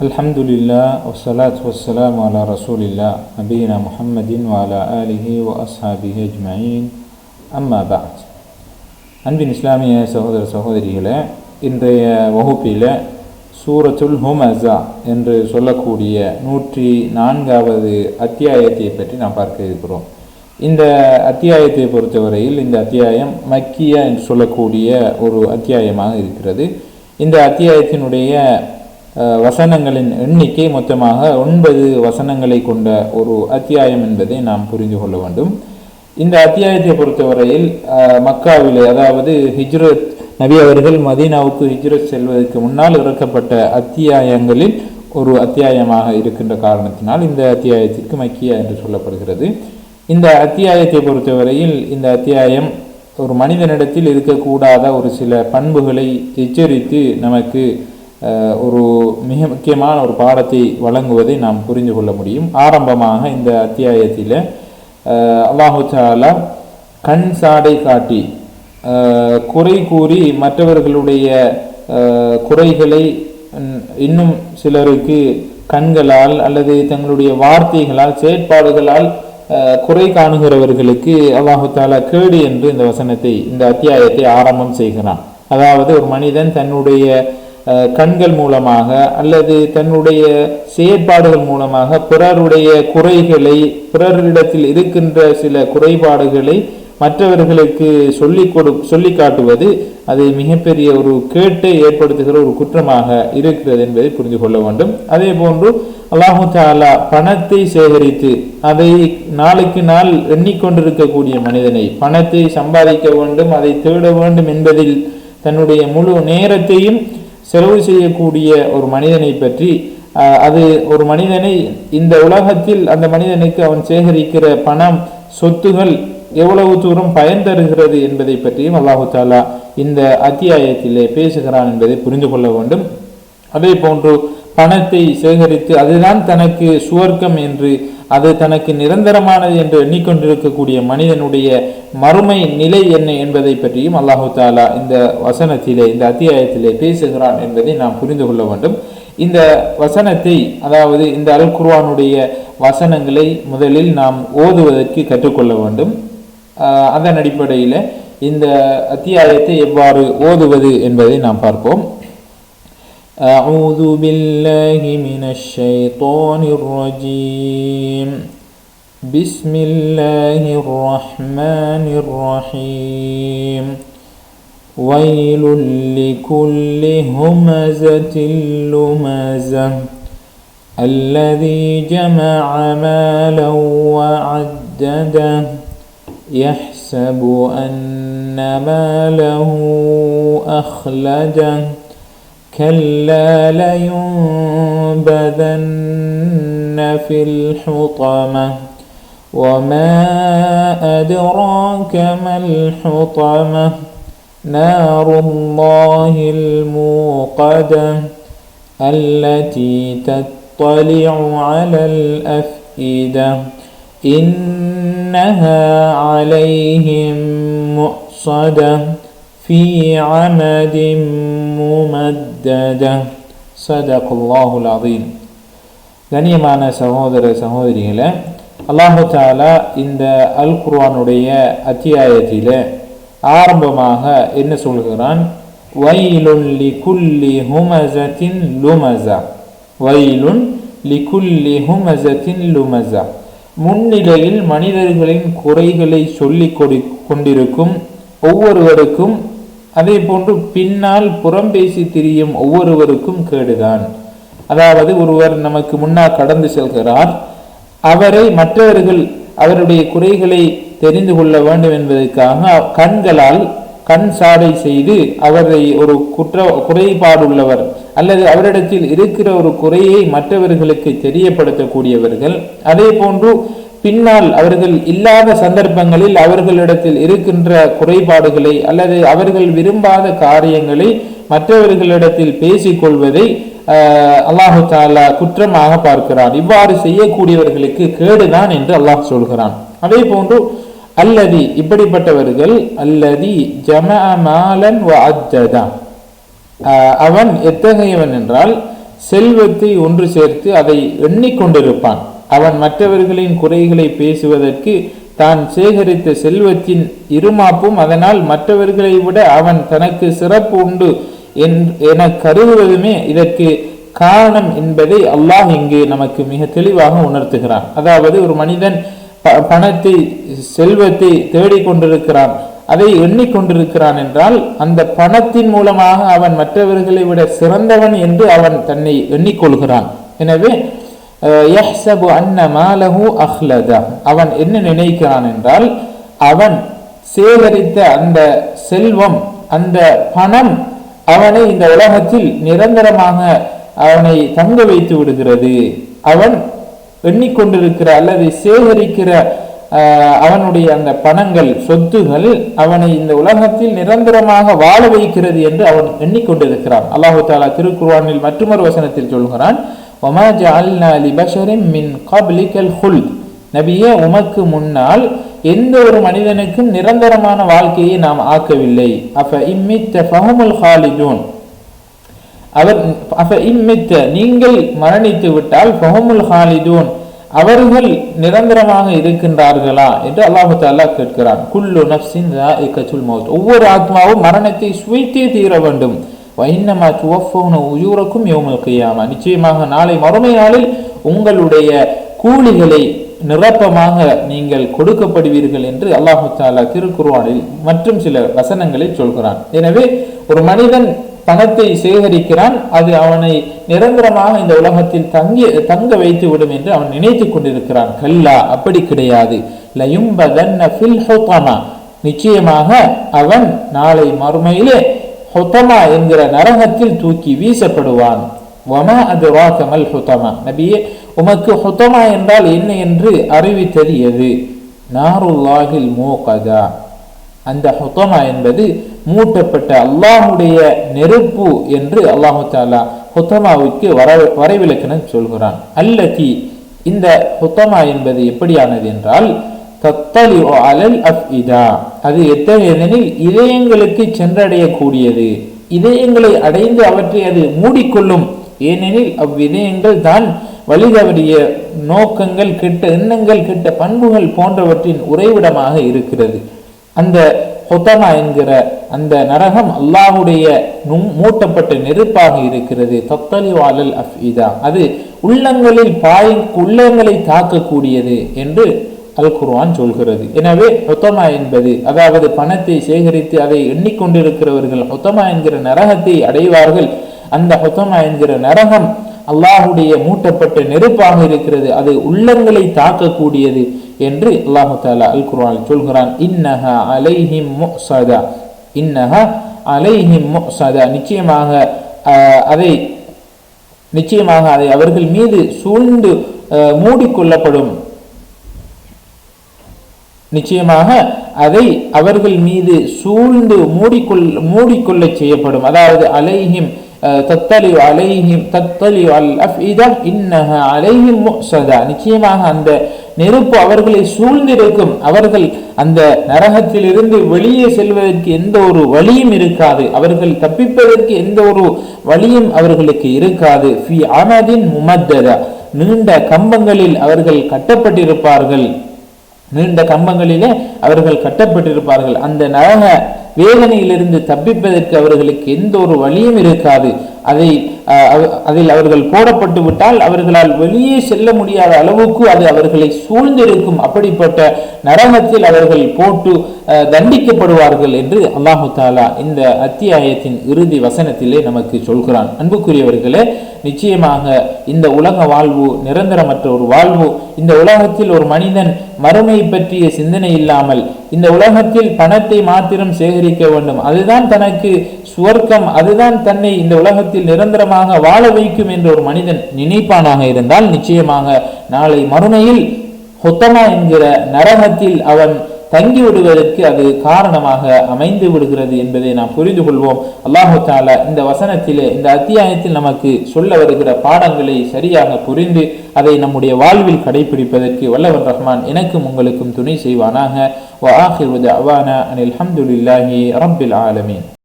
الحمد لله والصلاة والسلام على رسول الله نبينا محمد وعلى آله وأصحابه أجمعين أما بعد அன்பின் இஸ்லாமிய சகோதர சகோதரிகளே இன்றைய வகுப்பில் சூரத்துல் ஹுமஸா என்று சொல்லக்கூடிய நூற்றி நான்காவது அத்தியாயத்தை பற்றி நாம் பார்க்க இருக்கிறோம் இந்த அத்தியாயத்தை பொறுத்தவரையில் இந்த அத்தியாயம் மக்கிய என்று சொல்லக்கூடிய ஒரு அத்தியாயமாக இருக்கிறது இந்த அத்தியாயத்தினுடைய அஹ், வசனங்களின் எண்ணிக்கை மொத்தமாக ஒன்பது வசனங்களை கொண்ட ஒரு அத்தியாயம் என்பதை நாம் புரிந்து கொள்ள வேண்டும். இந்த அத்தியாயத்தை பொறுத்தவரையில் மக்காவில் மக்காவிலே அதாவது ஹிஜ்ரத் நபி அவர்கள் மதீனாவுக்கு ஹிஜ்ரத் செல்வதற்கு முன்னால் இறக்கப்பட்ட அத்தியாயங்களில் ஒரு அத்தியாயமாக இருக்கின்ற காரணத்தினால் இந்த அத்தியாயத்திற்கு மக்கியா என்று சொல்லப்படுகிறது. இந்த அத்தியாயத்தை பொறுத்தவரையில் இந்த அத்தியாயம் ஒரு மனிதனிடத்தில் இருக்கக்கூடாத ஒரு சில பண்புகளை எச்சரித்து நமக்கு ஒரு மிக முக்கியமான ஒரு பாடத்தை வழங்குவதை நாம் புரிந்து கொள்ள முடியும். ஆரம்பமாக இந்த அத்தியாயத்தில் அல்லாஹு கண் சாடை காட்டி குறை கூறி மற்றவர்களுடைய குறைகளை இன்னும் சிலருக்கு கண்களால் அல்லது தங்களுடைய வார்த்தைகளால் செயற்பாடுகளால் குறை காணுகிறவர்களுக்கு அல்லாஹு தாலா கேடு என்று இந்த வசனத்தை இந்த அத்தியாயத்தை ஆரம்பம் செய்கிறான். அதாவது ஒரு மனிதன் தன்னுடைய கண்கள் மூலமாக அல்லது தன்னுடைய செயற்பாடுகள் மூலமாக பிறருடைய குறைகளை பிறரிடத்தில் இருக்கின்ற சில குறைபாடுகளை மற்றவர்களுக்கு சொல்லி கொடு சொல்லி காட்டுவது அது மிகப்பெரிய ஒரு கேட்டை ஏற்படுத்துகிற ஒரு குற்றமாக இருக்கிறது என்பதை புரிந்து கொள்ள வேண்டும். அதே போன்று அல்லாஹு தாலா பணத்தை சேகரித்து அதை நாளுக்கு நாள் எண்ணிக்கொண்டிருக்கக்கூடிய மனிதனை பணத்தை சம்பாதிக்க வேண்டும் அதை தேட வேண்டும் என்பதில் தன்னுடைய முழு நேரத்தையும் செலவு செய்யக்கூடிய ஒரு மனிதனை பற்றி அது ஒரு மனிதனை இந்த உலகத்தில் அந்த மனிதனுக்கு அவன் சேகரிக்கிற பணம் சொத்துகள் எவ்வளவு தூரம் பயன் தருகிறது என்பதை பற்றியும் அல்லாஹு தாலா இந்த அத்தியாயத்திலே பேசுகிறான் என்பதை புரிந்து கொள்ள வேண்டும். அதே போன்று பணத்தை சேகரித்து அதுதான் தனக்கு சுவர்க்கம் என்று அது தனக்கு நிரந்தரமானது என்று எண்ணிக்கொண்டிருக்கக்கூடிய மனிதனுடைய மறுமை நிலை என்ன என்பதை பற்றியும் அல்லாஹு தாலா இந்த வசனத்திலே இந்த அத்தியாயத்திலே பேசுகிறான் என்பதை நாம் புரிந்து கொள்ள வேண்டும். இந்த வசனத்தை அதாவது இந்த அல் குர்வானுடைய வசனங்களை முதலில் நாம் ஓதுவதற்கு கற்றுக்கொள்ள வேண்டும். அதன் அடிப்படையில் இந்த அத்தியாயத்தை எவ்வாறு ஓதுவது என்பதை நாம் பார்ப்போம். أعوذ بالله من الشيطان الرجيم. بسم الله الرحمن الرحيم. ويل لكل همزة لمزة. الذي جمع مالا وعدده يحسب أن ماله أخلده. كلا لينبذن في الحطمة وما أدراك ما الحطمة. نار الله الموقدة التي تطلع على الأفئدة. إنها عليهم مؤصدة. في عمد ممددة صدق الله العظيم கண்ணியமான சகோதர சகோதரிகளை அல்லாஹு தாலா இந்த அல் குர்ஆனுடைய அத்தியாயத்தில் ஆரம்பமாக என்ன சொல்கிறான் வைலுன் லிகுல்லி ஹுமசத்தின் லுமசா வைலுன் லிகுல்லி ஹுமசத்தின் லுமசா முன்னிலையில் மனிதர்களின் குறைகளை சொல்லிக் கொடி கொண்டிருக்கும் ஒவ்வொருவருக்கும் அதே போன்று பின்னால் புறம் பேசி திரியும் ஒவ்வொருவருக்கும் கேடுதான். அதாவது ஒருவர் நமக்கு முன்னால் கடந்து செல்கிறார். அவரை மற்றவர்கள் அவருடைய குறைகளை தெரிந்து கொள்ள வேண்டும் என்பதற்காக கண்களால் கண் சாடை செய்து அவரை ஒரு குற்ற குறைபாடுள்ளவர் அல்லது அவரிடத்தில் இருக்கிற ஒரு குறையை மற்றவர்களுக்கு தெரியப்படுத்தக்கூடியவர்கள். அதே போன்று பின்னால் அவர்கள் இல்லாத சந்தர்ப்பங்களில் அவர்களிடத்தில் இருக்கின்ற குறைபாடுகளை அல்லது அவர்கள் விரும்பாத காரியங்களை மற்றவர்களிடத்தில் பேசிக்கொள்வதை அல்லாஹு தாலா குற்றமாக பார்க்கிறான். இவ்வாறு செய்யக்கூடியவர்களுக்கு கேடுதான் என்று அல்லாஹ் சொல்கிறான். அதே போன்று அல்லதி இப்படிப்பட்டவர்கள் அல்லதி ஜமாலன் மாலன் அவன் எத்தகையவன் என்றால் செல்வத்தை ஒன்று சேர்த்து அதை எண்ணிக்கொண்டிருப்பான். அவன் மற்றவர்களின் குறைகளை பேசுவதற்கு தான் சேகரித்த செல்வத்தின் இருமாப்பும் அதனால் மற்றவர்களை விட அவன் தனக்கு சிறப்பு உண்டு என கருதுவதுமே இதற்கு காரணம் என்பதை அல்லாஹ் இங்கு நமக்கு மிக தெளிவாக உணர்த்துகிறான். அதாவது ஒரு மனிதன் பணத்தை செல்வத்தை தேடிக்கொண்டிருக்கிறான் அதை எண்ணிக்கொண்டிருக்கிறான் என்றால் அந்த பணத்தின் மூலமாக அவன் மற்றவர்களை விட சிறந்தவன் என்று அவன் தன்னை எண்ணிக்கொள்கிறான் எனவே அவன் என்ன நினைக்கிறான் என்றால் அவன் சேகரித்த அந்த செல்வம் அந்த பணம் அவனை இந்த உலகத்தில் நிரந்தரமாக அவனை தங்க வைத்து விடுகிறது. அவன் எண்ணிக்கொண்டிருக்கிற அல்லது சேகரிக்கிற அவனுடைய அந்த பணங்கள் சொத்துகள் அவனை இந்த உலகத்தில் நிரந்தரமாக வாழ வைக்கிறது என்று அவன் எண்ணிக்கொண்டிருக்கிறான். அல்லாஹு தாலா திருக்குர்வானில் மற்றொரு வசனத்தில் சொல்கிறான் நபியே உமக்கு முன்னால் எந்த ஒரு மனிதனுக்கும் நிரந்தரமான வாழ்க்கையை நாம் ஆக்கவில்லை. அப்ப இம்மித்த ஃபஹமுல் ஹாலிஜூன் அவர் அப்ப இம்மித்த நீங்கள் மரணித்து விட்டால் ஃபஹமுல் ஹாலிஜூன் அவர்கள் நிரந்தரமாக இருக்கின்றார்களா? என்று அல்லாஹு தாலா கேட்கிறான். குல்லு நப்சின் ஒவ்வொரு ஆத்மாவும் மரணத்தை சுவைத்தே தீர வேண்டும். வைன்னமா துவஃபோன உயூரக்கும் யோமல் கையாமா. நிச்சயமாக நாளை மறுமை நாளில் உங்களுடைய கூலிகளை நிரப்பமாக நீங்கள் கொடுக்கப்படுவீர்கள் என்று அல்லாஹு தாலா திருக்குர்வானில் மற்றும் சில வசனங்களை சொல்கிறான். எனவே ஒரு மனிதன் பணத்தை சேகரிக்கிறான் அது அவனை நிரந்தரமாக இந்த உலகத்தில் தங்கி தங்க வைத்து விடும் என்று அவன் நினைத்து கொண்டிருக்கிறான். கல்லா அப்படி கிடையாது. நிச்சயமாக அவன் நாளை மறுமையிலே ஹொத்தமா என்கிற நரகத்தில் தூக்கி வீசப்படுவான். வமா அது வாக்கமல் ஹுத்தமா நபியே உமக்கு ஹுத்தமா என்றால் என்ன என்று அறிவித்தது எது நாருல்லாஹில் மோகதா. அந்த ஹுத்தமா என்பது மூட்டப்பட்ட அல்லாஹுடைய நெருப்பு என்று அல்லாஹு தாலா ஹுத்தமாவுக்கு வர வரைவிலக்கணம் சொல்கிறான். அல்லதி இந்த ஹுத்தமா என்பது எப்படியானது என்றால் தத்தலி அலல் அஃப் இதா அது எத்தகையதெனில் இதயங்களுக்கு சென்றடையக்கூடியது. இதயங்களை அடைந்து அவற்றை அது மூடிக்கொள்ளும். ஏனெனில் அவ்விதயங்கள் தான் வழிதவறிய நோக்கங்கள் கெட்ட எண்ணங்கள் கெட்ட பண்புகள் போன்றவற்றின் உறைவிடமாக இருக்கிறது. அந்த ஹொத்தமா என்கிற அந்த நரகம் அல்லாஹுடைய மூட்டப்பட்ட நெருப்பாக இருக்கிறது. தத்தலி அஃப் இதா அது உள்ளங்களில் பாய் உள்ளங்களை தாக்கக்கூடியது என்று அல் குர்வான் சொல்கிறது. எனவே ஒத்தமா என்பது அதாவது பணத்தை சேகரித்து அதை எண்ணிக்கொண்டிருக்கிறவர்கள் ஒத்தமா என்கிற நரகத்தை அடைவார்கள். அந்த ஒத்தமா என்கிற நரகம் அல்லாஹுடைய மூட்டப்பட்ட நெருப்பாக இருக்கிறது. அது உள்ளங்களை தாக்கக்கூடியது என்று அல்லாஹு தாலா அல் குர்ஆன் சொல்கிறான். இன்னஹா அலைஹிம் முஸதா இன்னஹா அலைஹிம் சதா நிச்சயமாக அதை நிச்சயமாக அதை அவர்கள் மீது சூழ்ந்து மூடிக்கொள்ளப்படும். நிச்சயமாக அதை அவர்கள் மீது சூழ்ந்து மூடிக்கொள் மூடிக்கொள்ள செய்யப்படும். அதாவது அலைஹிம் தத்தலி அலைஹிம் தத்தலி அல் அஃஇதா இன்னஹ அலைஹிம் சதா நிச்சயமாக அந்த நெருப்பு அவர்களை சூழ்ந்திருக்கும். அவர்கள் அந்த நரகத்திலிருந்து வெளியே செல்வதற்கு எந்த ஒரு வழியும் இருக்காது. அவர்கள் தப்பிப்பதற்கு எந்த ஒரு வழியும் அவர்களுக்கு இருக்காது. ஃபி அமதின் முமத்ததா. நீண்ட கம்பங்களில் அவர்கள் கட்டப்பட்டிருப்பார்கள். நீண்ட கம்பங்களிலே அவர்கள் கட்டப்பட்டிருப்பார்கள். அந்த நரக வேதனையிலிருந்து தப்பிப்பதற்கு அவர்களுக்கு எந்த ஒரு வழியும் இருக்காது. அதை அதில் அவர்கள் போடப்பட்டு விட்டால் அவர்களால் வெளியே செல்ல முடியாத அளவுக்கு அது அவர்களை சூழ்ந்திருக்கும். அப்படிப்பட்ட நரகத்தில் அவர்கள் போட்டு தண்டிக்கப்படுவார்கள் என்று அல்லாஹு தாலா இந்த அத்தியாயத்தின் இறுதி வசனத்திலே நமக்கு சொல்கிறான். அன்புக்குரியவர்களே நிச்சயமாக இந்த உலக வாழ்வு நிரந்தரமற்ற ஒரு வாழ்வு இந்த உலகத்தில் ஒரு மனிதன் மறுமை பற்றிய சிந்தனை இல்லாமல் இந்த உலகத்தில் பணத்தை மாத்திரம் சேகரிக்க வேண்டும். அதுதான் தனக்கு சுவர்க்கம் அதுதான் தன்னை இந்த உலகத்தில் நிரந்தரமாக வாழ வைக்கும் என்று ஒரு மனிதன் நினைப்பானாக இருந்தால் நிச்சயமாக நாளை மறுமையில் ஹொத்தமா என்கிற நரகத்தில் அவன் தங்கி விடுவதற்கு அது காரணமாக அமைந்து விடுகிறது என்பதை நாம் புரிந்து கொள்வோம். அல்லாஹு தாலா இந்த வசனத்திலே இந்த அத்தியாயத்தில் நமக்கு சொல்ல வருகிற பாடங்களை சரியாக புரிந்து அதை நம்முடைய வாழ்வில் கடைபிடிப்பதற்கு வல்லவன் ரஹ்மான் எனக்கும் உங்களுக்கும் துணை செய்வானாக. வ ஆஹிர் அவானா அனில் அஹமதுல்லாஹி ரபில் ஆலமீன்.